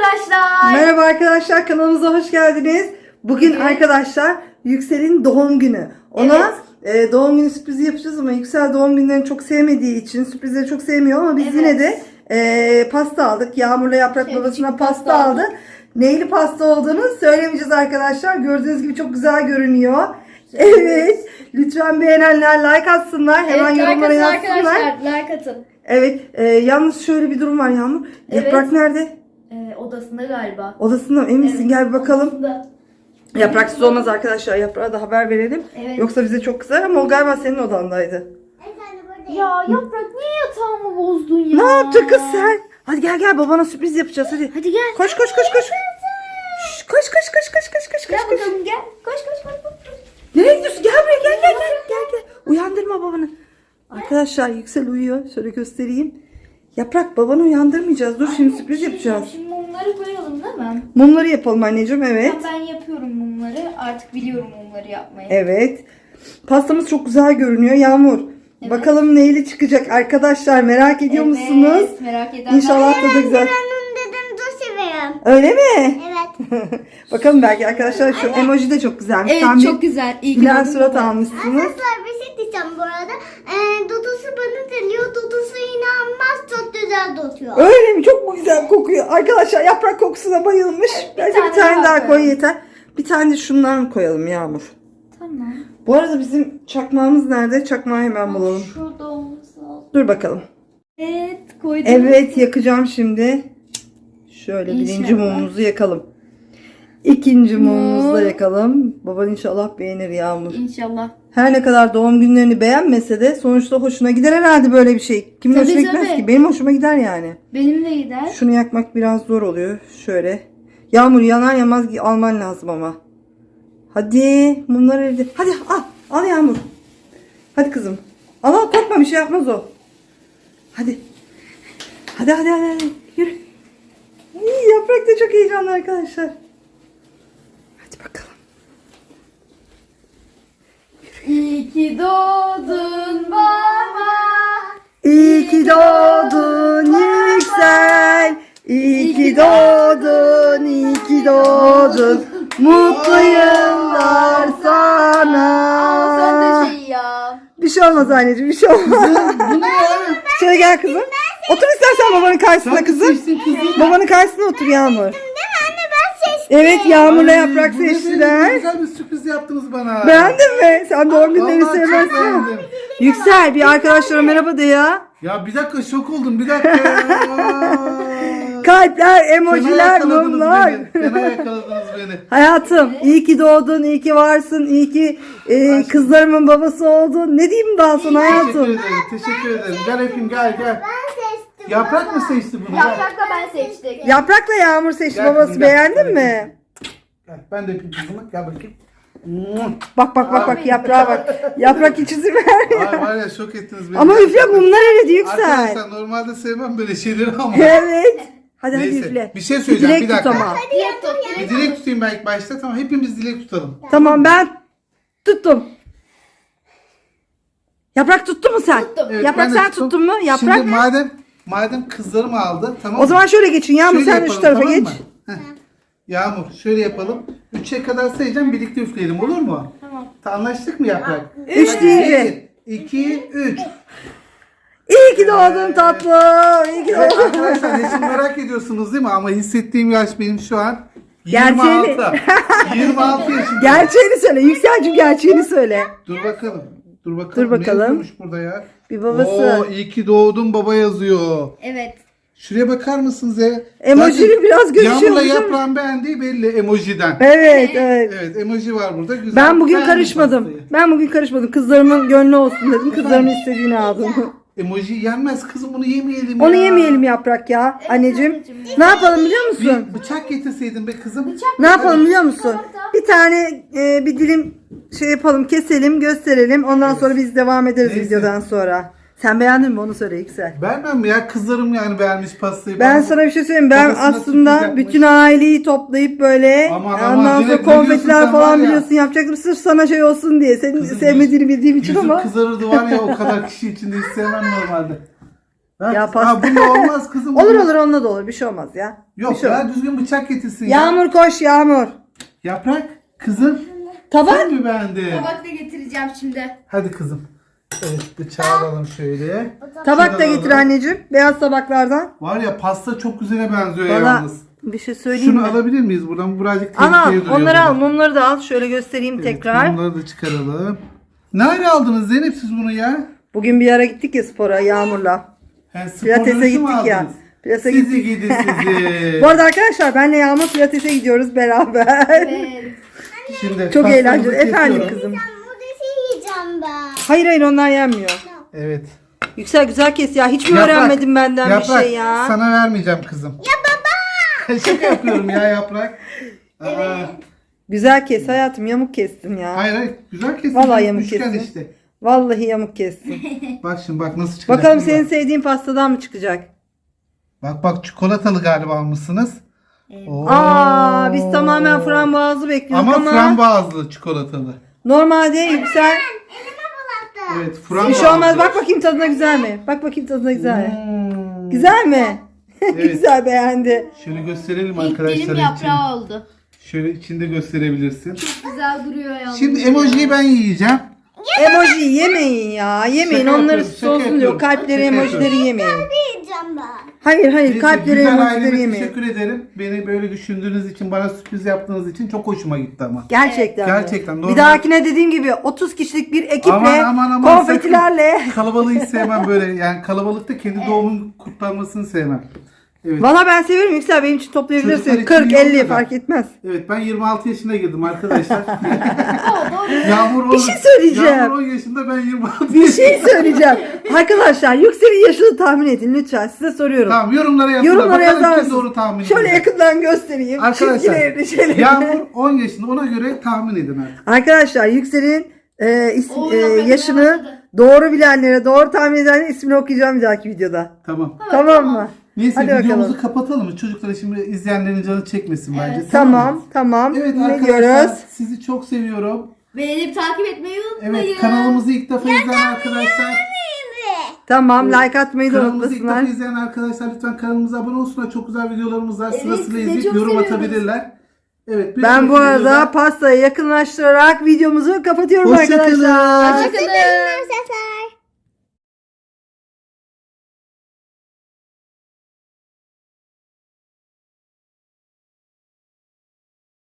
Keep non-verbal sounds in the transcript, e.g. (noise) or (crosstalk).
arkadaşlar. Merhaba arkadaşlar kanalımıza hoş geldiniz. Bugün Evet. arkadaşlar Yüksel'in doğum günü. Ona e, doğum günü sürprizi yapacağız ama Yüksel doğum günlerini çok sevmediği için sürprizleri çok sevmiyor ama biz Evet. yine de e, pasta aldık. Yağmur'la Yaprak Evet, babasına pasta, pasta aldı. Neyli pasta olduğunu söylemeyeceğiz arkadaşlar. Gördüğünüz gibi çok güzel görünüyor. Evet. Lütfen beğenenler like atsınlar. Hemen Evet, like yorumlara yazsınlar. arkadaşlar. Like atın. Evet. e, yalnız şöyle bir durum var Yağmur. Evet. Yaprak nerede? Ee, odasında galiba. Odasında mı? Emin misin? Evet, Gel bir bakalım. odasında. Yapraksız olmaz arkadaşlar. Yaprağa da haber verelim. Evet. Yoksa bize çok kızar ama o galiba senin odandaydı. Ya yaprak niye yatağımı bozdun ya? Ne yaptın kız sen? Hadi gel gel babana sürpriz yapacağız hadi. Hadi gel. Koş koş koş koş. Şş, koş koş koş koş koş koş Gel koş. koş. bakalım gel. Koş koş koş. koş. Nereye gidiyorsun? Gel buraya gel gel gel gel gel. Uyandırma babanı. Arkadaşlar Yüksel uyuyor. Şöyle göstereyim. Yaprak babanı uyandırmayacağız. Dur şimdi sürpriz yapacağız. Şimdi mumları koyalım değil mi? Mumları yapalım anneciğim evet. Ben, ben yapıyorum mumları. Artık biliyorum mumları yapmayı. Evet. Pastamız çok güzel görünüyor Yağmur. Evet. Bakalım neyli çıkacak arkadaşlar merak ediyor Evet, musunuz? Merak edenler. İnşallah tadı güzel. Benim dedim dur seviyorum. Öyle mi? Evet. (laughs) Bakalım belki arkadaşlar şu emoji de çok güzelmiş. Evet Tam çok güzel. İyi gülen surat baba. almışsınız. Arkadaşlar bir şey diyeceğim bu arada. Ee, Dudusu bana deliyor. Dudusu inanmaz çok güzel tutuyor. Öyle mi? Çok mu güzel kokuyor? Arkadaşlar yaprak kokusuna bayılmış. Bence bir tane tane daha daha koy yeter. Bir tane de şundan koyalım Yağmur. Tamam. Bu arada bizim çakmağımız nerede? Çakmağı hemen bulalım. Şurada olması lazım. Dur bakalım. Evet koydum. Evet yakacağım şimdi. Şöyle birinci İnşallah. mumumuzu yakalım. İkinci mumumuzu da yakalım. Baban inşallah beğenir Yağmur. İnşallah. Her ne kadar doğum günlerini beğenmese de sonuçta hoşuna gider herhalde böyle bir şey. Kimin Tabii, hoşuna gitmez tabii. ki? Benim hoşuma gider yani. Benim de gider. Şunu yakmak biraz zor oluyor. Şöyle. Yağmur yanar yamaz alman lazım ama. Hadi mumlar eridi. Hadi al. Al Yağmur. Hadi kızım. Al al korkma bir şey yapmaz o. Hadi. Hadi hadi hadi. hadi. Yürü. İyi, yaprak da çok heyecanlı arkadaşlar. Hadi bakalım. İyi ki doğdun baba. İyi ki doğdun Yüksel. İyi ki doğdun, iyi ki doğdun. Mutlu yıllar Aa, sen sana. de şey ya. Bir şey olmaz anneciğim, bir şey olmaz. Bu ne ya? Şöyle gel kızım. Otur istersen babanın karşısına kızım. Babanın karşısına otur Yağmur. Değil mi anne ben seçtim. Evet Yağmur'la Ay, yaprak bu ne böyle seçtiler. Güzel bir sürpriz yaptınız bana. Beğendin mi? Sen doğum günlerini Vallahi çok sevmezsin. beğendim. Yüksel bir arkadaşlara merhaba de ya. Ya bir dakika şok oldum bir dakika. (laughs) Kalpler, Fena emojiler, yakaladınız mumlar. beni. Fena yakaladınız beni. Hayatım iyi ki doğdun, iyi ki varsın, iyi ki e, kızlarımın babası oldun. Ne diyeyim daha sana Teşekkür hayatım? ederim. Teşekkür ederim. Gel öpeyim gel gel. Ben seçtim. Yaprak mı seçti bunu? Gel. Yaprakla ben seçtik. Yaprakla Yağmur seçti Gel babası kızım, gel. beğendin Gel. mi? Gel, Ben de öpeyim kızımı. Gel bakayım. Bak bak bak bak yaprağa bak. Yaprak hiç izin vermiyor. Ay var ya şok ettiniz beni. Ama üfle mumlar eridi Yüksel. Arkadaşlar normalde sevmem böyle şeyleri ama. Evet. Hadi hadi Neyse, üfle. bir şey söyleyeceğim, Dilek bir tut dakika. ama. Dilek tut. Bir dilek tutayım ben ilk başta. Tamam hepimiz dilek tutalım. Tamam ben tuttum. Yaprak tuttu mu sen? Tuttum. Evet, Yaprak ben de sen tuttum. tuttun mu? Yaprak. Şimdi madem madem kızlarım aldı tamam O zaman şöyle geçin Yağmur Şöyle sen yapalım, şu tarafa tamam geç. mı? Heh. Yağmur şöyle yapalım. 3'e kadar sayacağım birlikte üfleyelim olur mu? Tamam. Ta- Anlaştık mı yaprak? Üç Hadi, deyince. bir, iki, üç. İyi ki doğdun tatlım. İyi ki Evet doğdun. arkadaşlar yaşımı merak ediyorsunuz değil mi? Ama hissettiğim yaş benim şu an Gerçeğini. 26. 26 yaşındayım. Gerçeğini söyle. Yükselcim gerçeğini söyle. Dur bakalım. Dur bakalım. Dur bakalım. Ne yazıyormuş burada ya? Bir babası. Oo iyi ki doğdun baba yazıyor. Evet. Şuraya bakar mısınız ya? Emojili biraz görüşüyor Yağmur'la yaprağın beğendiği belli emojiden. Evet evet. Evet emoji var burada. Güzel. Ben bugün Beğendim karışmadım. pastayı. Ben bugün karışmadım. Kızlarımın gönlü olsun dedim. Kızlarımın istediğini aldım. Emoji yenmez kızım bunu yemeyelim Onu ya. yemeyelim yaprak ya anneciğim. Ne yapalım biliyor musun? Bir bıçak getirseydin be kızım. Ne yapalım biliyor musun? Bir tane e, bir dilim şey yapalım, keselim, gösterelim. Ondan sonra biz devam ederiz Neyse. videodan sonra. Sen beğendin mi onu söyle Yüksel. Beğenmem mi ya? Kızlarım yani beğenmiş pastayı. Ben sana bir şey söyleyeyim. Ben Babasına sürpriz aslında yapmış. bütün aileyi toplayıp böyle Aman, aman, ondan sonra Zeynep, ne diyorsun konfetiler sen falan ya? biliyorsun yapacaktım. Sırf sana şey olsun diye. Senin Kızım, sevmediğini bildiğim için Yüzüm ama. kızarırdı var ya o kadar kişi içinde hiç sevmem normalde. Ver (laughs) Ya pasta. Aa, bunda olmaz kızım. Olur olur onunla da olur. Bir şey olmaz ya. bir Yok şey ya olmaz. düzgün bıçak getirsin ya. Yağmur koş Yağmur. Yaprak kızım. Tabak. Sen mi beğendin? Tabak da getireceğim şimdi. Hadi kızım. Evet bıçağı alalım şöyle. Tabak da getir anneciğim. Beyaz tabaklardan. Var ya pasta çok güzele benziyor Bana yalnız. bir şey söyleyeyim Şunu mi? alabilir miyiz buradan? Bu birazcık tehlikeli duruyor. Onları al. Mumları da al. Şöyle göstereyim Evet, tekrar. Bunları da çıkaralım. Nerede aldınız Zeynep siz bunu ya? Bugün bir ara gittik ya spora Yağmur'la. He, spor Pilates'e dönüşü mü gittik ya. aldınız? Pilates'e Sizi gittik. gidin sizi. (laughs) Bu arada arkadaşlar benle Yağmur Pilates'e gidiyoruz beraber. Evet. Şimdi Çok pastamızı eğlenceli. Efendim kesiyorum. kızım. Hayır hayır onlar yenmiyor. Evet. Yüksel güzel kes ya. Hiç mi Yaprak, öğrenmedin benden yaprak, bir şey ya? sana vermeyeceğim kızım. Ya baba. (laughs) Şaka yapıyorum ya yaprak. (laughs) Aa, Güzel kes hayatım. Yamuk kestin ya. hayır hayır güzel kesin. Vallahi yamuk Üçgen kesin. işte. Vallahi yamuk kestin. (laughs) Bak şimdi bak nasıl çıkacak. Bakalım şimdi senin sevdiğin pastadan mı çıkacak? Bak bak çikolatalı galiba almışsınız. Oo. Aa biz tamamen frambuazlı bekliyorduk Ama, ama, frambuazlı çikolatalı. normalde Yüksel Evet bir frambuazlı. şey olmaz. Bak bakayım tadına güzel mi? Bak bakayım tadına güzel mi? Hmm. Güzel mi? (laughs) Evet. güzel beğendi. Şöyle gösterelim İlk arkadaşlar dilim için. yaprağı oldu. Şöyle içinde gösterebilirsin. Güzel duruyor yalnız. Şimdi emojiyi ben yiyeceğim. Emoji yemeyin ya. Yemeyin Şaka onları yapıyorum, şaka diyor. yapıyorum. Kalpleri Şaka emojileri yapıyorum. yemeyin. Yiyeceğim ben. Hayır hayır Neyse, kalpleri güzel yemeyin. teşekkür ederim. Beni böyle düşündüğünüz için, bana sürpriz yaptığınız için çok hoşuma gitti ama. Gerçekten. mi? Gerçekten, normal- Bir dahakine dediğim gibi 30 kişilik bir ekiple Aman aman aman. konfetilerle. sakın. Kalabalığı hiç sevmem böyle. Yani kalabalıkta kendi doğumun kutlanmasını sevmem. Evet. Valla ben severim Yüksel benim için Çocuklar toplayabilirsin. için 40 iyi 50 oluyor da. fark etmez. Evet ben 26 yaşına girdim arkadaşlar. (laughs) Yağmur on- Bir şey söyleyeceğim. Yağmur 10 yaşında ben 26 Bir şey söyleyeceğim. Arkadaşlar Yüksel'in yaşını tahmin edin lütfen size soruyorum. Tamam yorumlara yazın. Yorumlara Bakalım yazar mısınız? doğru tahmin Şöyle edecek. yakından göstereyim. Arkadaşlar Çizgilerini şeylerini. Yağmur 10 yaşında ona göre tahmin edin artık. Arkadaşlar Yüksel'in e, isim, Oo, e, yaşını başladı. doğru bilenlere, doğru tahmin edenlerin ismini okuyacağım bir dahaki videoda. Tamam. tamam mı? Neyse Hadi videomuzu bakalım. kapatalım mı? Çocuklar şimdi izleyenlerin canı çekmesin bence. mı? Tamam, tamam. Evet ne arkadaşlar diyoruz? sizi çok seviyorum. Beğenip takip etmeyi unutmayın. Evet kanalımızı ilk defa izleyen arkadaşlar. Tamam, like atmayı da Kanalımızı ilk defa unutmasınlar. izleyen arkadaşlar lütfen kanalımıza abone olsunlar. Çok güzel videolarımız var. Evet, Sırasıyla sizi izleyip çok yorum seviyoruz. atabilirler. Evet. bir Ben bu sonraki arada videoda- pastayı yakınlaştırarak videomuzu kapatıyorum Hoşça kalın. arkadaşlar. Hoşçakalın. Sesler.